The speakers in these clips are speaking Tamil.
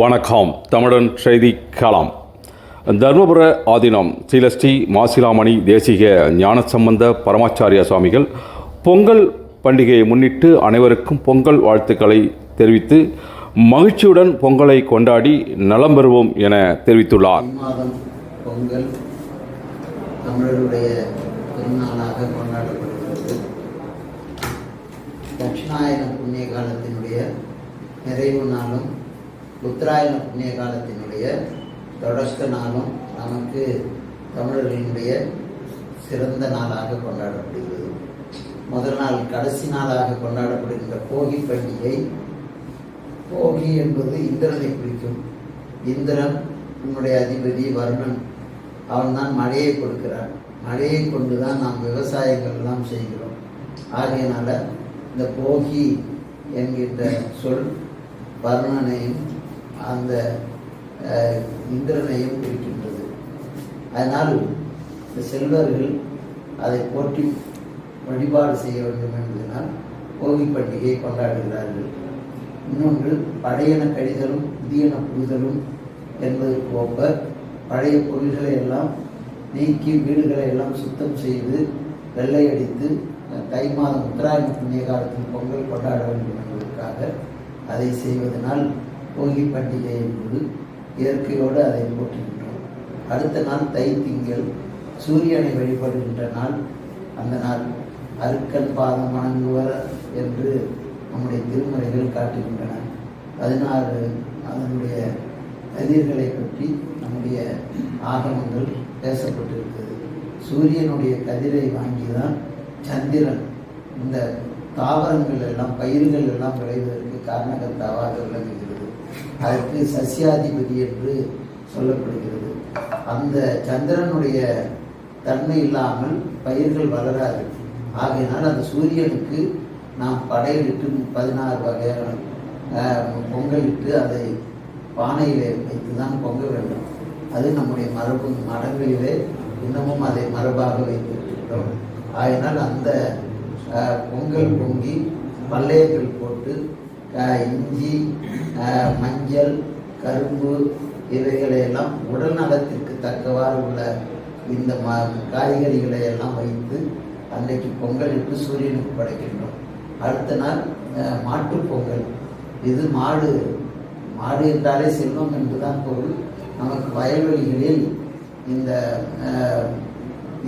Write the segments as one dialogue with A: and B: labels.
A: வணக்கம். தமிழன் செய்தி களம். தர்மபுர ஆதீனம் ஸ்ரீலஸ்ரீ மாசிலாமணி தேசிக ஞானசம்பந்த பரமாச்சாரிய சுவாமிகள் பொங்கல் பண்டிகையை முன்னிட்டு அனைவருக்கும் பொங்கல் வாழ்த்துக்களை தெரிவித்து மகிழ்ச்சியுடன் பொங்கலை கொண்டாடி நலம் பெறுவோம் என தெரிவித்துள்ளார்.
B: பொங்கல் தமிழருடைய கொண்டாடப்படுகிறது. தட்சிணாயன புண்ணிய காலத்தினுடைய நிறைவு நாளும் உத்தராயண புண்ணிய காலத்தினுடைய தொடக்க நாளும் நமக்கு தமிழர்களினுடைய சிறந்த நாளாக கொண்டாடப்படுகிறது. முதல் நாள் கடைசி நாளாக கொண்டாடப்படுகின்ற போகி பண்டிகை. போகி என்பது இந்திரனை குறிக்கும். இந்திரன் உன்னுடைய அதிபதி வருணன் அவன்தான் மழையை கொடுக்கிறான். மழையை கொண்டு தான் நாம் விவசாயங்கள் எல்லாம் செய்கிறோம். ஆகையினால இந்த போகி என்கின்ற சொல் வருணனையும் அந்த இந்திரனையும் குறிக்கின்றது அதனால் இந்த செல்வர்கள் அதை போற்றி வழிபாடு செய்ய வேண்டும் என்பதனால் போகி பண்டிகையை கொண்டாடுகிறார்கள். இன்னொன்று பழையன கழிதலும் புதியன புரிதலும் என்பதற்கு ஒப்ப பழைய பொருள்களை எல்லாம் நீக்கி வீடுகளை எல்லாம் சுத்தம் செய்து வெள்ளை அடித்து தை மாதம் உத்தராயண புண்ணிய காலத்தில் பொங்கல் கொண்டாட வேண்டும் என்பதற்காக அதை செய்வதனால் போகி பண்டிகை என்பது இயற்கையோடு அதை போற்றுகின்றோம். அடுத்த நாள் தை திங்கள் சூரியனை வழிபடுகின்ற நாள் அந்த நாள். அருக்கன் பாதம் வணங்குவர் என்று நம்முடைய திருமுறைகள் காட்டுகின்றன. பதினாறு அதனுடைய கதிர்களை பற்றி நம்முடைய ஆகமங்கள் பேசப்பட்டிருக்கிறது. சூரியனுடைய கதிரை வாங்கி தான் சந்திரன் இந்த தாவரங்கள் எல்லாம் பயிர்கள் எல்லாம் விளைவதற்கு காரணகர்த்தாவாக விளங்குகிறது. அதற்கு சசியாதிபதி என்று சொல்லப்படுகிறது. அந்த சந்திரனுடைய தன்மை இல்லாமல் பயிர்கள் வளராது. ஆகையினால் அந்த சூரியனுக்கு நாம் படையிலிட்டு பதினாறு வகையான பொங்கலிட்டு அதை பானையிலே வைத்து தான் பொங்க வேண்டும். அது நம்முடைய மரபு மடங்களிலே இன்னமும் அதை மரபாக வைத்திருக்கிறோம் ஆகையினால் அந்த பொங்கல் பொங்கி பல்லையங்கள் போட்டு இஞ்சி மஞ்சள் கரும்பு இவைகளை எல்லாம் உடல் நலத்திற்கு தக்கவாறு உள்ள இந்த ம காய்கறிகளை எல்லாம் வைத்து அன்றைக்கு பொங்கலிட்டு சூரியனுக்கு படைக்கின்றோம். அடுத்த நாள் மாட்டு மாட்டுப் பொங்கல். இது மாடு. மாடு என்றாலே செல்வம் என்றுதான் பொருள். நமக்கு வயல்வெளிகளில் இந்த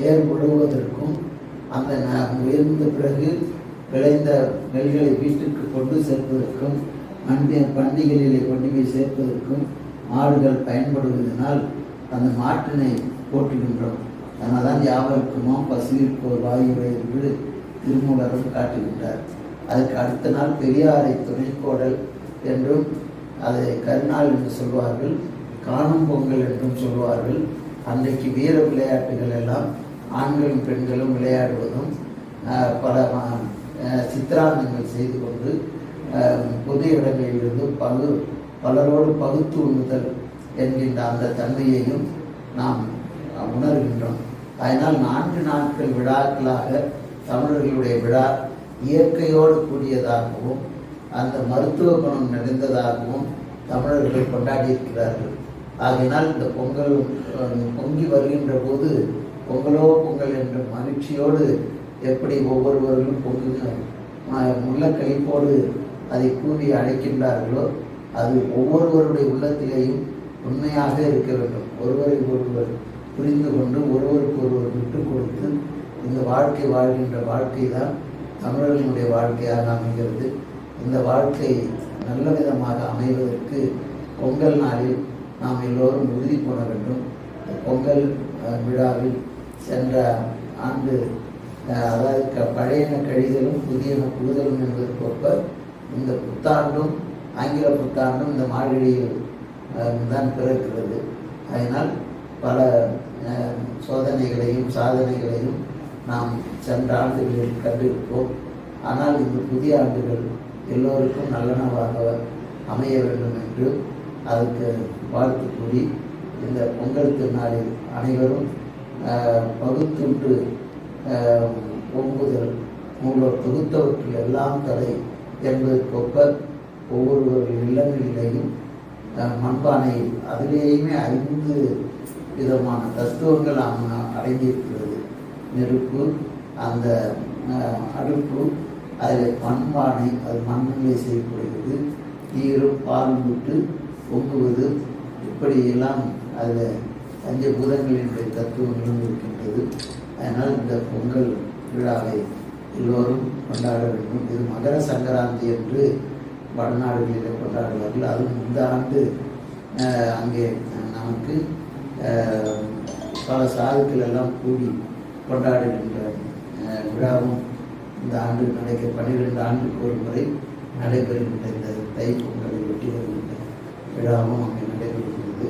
B: ஏர் உழுவதற்கும் அந்த உயர்ந்த பிறகு விளைந்த நெல்களை வீட்டுக்கு கொண்டு சேர்ப்பதற்கும் மண்டி பண்டிகைகளிலே கொண்டு போய் சேர்ப்பதற்கும் மாடுகள் பயன்படுவதனால் அந்த மாட்டினை போற்றுகின்றோம். அதனால்தான் யாவருக்குமோ பசுவிற்கு ஒரு வாயுவை என்று திருமூலரும் காட்டுகின்றார். அதுக்கு அடுத்த நாள் பெரியாரை துணைக்கோடல் என்றும் அதை கருநாள் என்று சொல்வார்கள் காணும் பொங்கல் என்றும் சொல்வார்கள். அன்றைக்கு வீர விளையாட்டுகள் எல்லாம் ஆண்களும் பெண்களும் விளையாடுவதும் பல சித்திராந்தங்கள் செய்து கொண்டு பொது இடங்களிலிருந்து பகு பலரோடு பகுத்து உண்ணுதல் என்கின்ற அந்த தன்மையையும் நாம் உணர்கின்றோம். அதனால் நான்கு நாட்கள் விழாக்களாக தமிழர்களுடைய விழா இயற்கையோடு கூடியதாகவும் அந்த மருத்துவ குணம் நிறைந்ததாகவும் தமிழர்கள் கொண்டாடி இருக்கிறார்கள். ஆகையினால் இந்த பொங்கல் பொங்கி வருகின்ற போது பொங்கலோ பொங்கல் என்ற மகிழ்ச்சியோடு எப்படி ஒவ்வொருவர்களும் பொங்கு உள்ள கழிப்போடு அதை கூவி அழைக்கின்றார்களோ அது ஒவ்வொருவருடைய உள்ளத்திலேயும் உண்மையாக இருக்க வேண்டும். ஒருவரை ஒருவர் புரிந்து கொண்டு ஒருவருக்கு ஒருவர் விட்டு கொடுத்து இந்த வாழ்க்கை வாழ்கின்ற வாழ்க்கை தான் தமிழர்களுடைய வாழ்க்கையாக அமைகிறது. இந்த வாழ்க்கை நல்ல விதமாக அமைவதற்கு பொங்கல் நாளில் நாம் எல்லோரும் உறுதி போட வேண்டும். பொங்கல் விழாவில் சென்ற ஆண்டு அதாவது க பழையன கழிதலும் புதியன புகுதலும் என்பதற்கொப்ப இந்த புத்தாண்டும் ஆங்கில புத்தாண்டும் இந்த மார்கழியில் தான் பிறக்கிறது. அதனால் பல சோதனைகளையும் சாதனைகளையும் நாம் சென்ற ஆண்டுகளில் கண்டிருப்போம். ஆனால் இந்த புதிய ஆண்டுகள் எல்லோருக்கும் நல்லனவாக அமைய வேண்டும் என்று அதுக்கு வாழ்த்து கூறி இந்த பொங்கல் திருநாளில் அனைவரும் அஹ், பகுத்துண்டு ஒம்புதல் பொங்குதல் தொகுத்தவற்றில் எல்லாம் தலை என்பதற்கொப்ப ஒவ்வொருவரின் இல்லங்களிலேயும் மண்பானை அதிலேயுமே ஐந்து விதமான தத்துவங்கள் அம்ம அடங்கியிருக்கிறது. நெருப்பு அந்த அடுப்பு அதில் மண்பானை அது மண்ணிலே செய்யப்படுகிறது. நீரும் பால் விட்டு பொங்குவது இப்படியெல்லாம் அதில் பஞ்சபூதங்களினுடைய தத்துவங்களும் இருக்கின்றது. அதனால் இந்த பொங்கல் விழாவை எல்லோரும் கொண்டாட வேண்டும். இது மகர சங்கராந்தி என்று வடநாடுகளில் கொண்டாடுவார்கள். அதுவும் இந்த ஆண்டு அங்கே நமக்கு பல சாதுக்கள் எல்லாம் கூடி கொண்டாடுகின்ற விழாவும் இந்த ஆண்டு நடக்க பன்னிரெண்டு ஆண்டுக்கு ஒரு முறை நடைபெறுகின்ற இந்த தை பொங்கலை ஒட்டி வருகின்ற விழாவும் அங்கே நடைபெறுகிறது.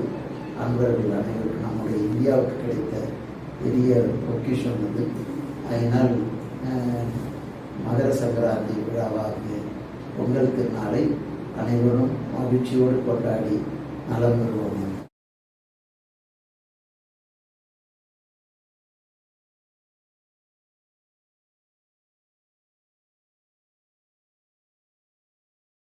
B: அன்பர்கள் அனைவருக்கும் நம்முடைய இந்தியாவுக்கு கிடைத்த பெரிய பொக்கிஷம் வந்து. அதனால் மகர சங்கராந்தி விழாவாகிய பொங்கல் திருநாளை அனைவரும் மகிழ்ச்சியோடு கொண்டாடி நலம் பெறுவோம்.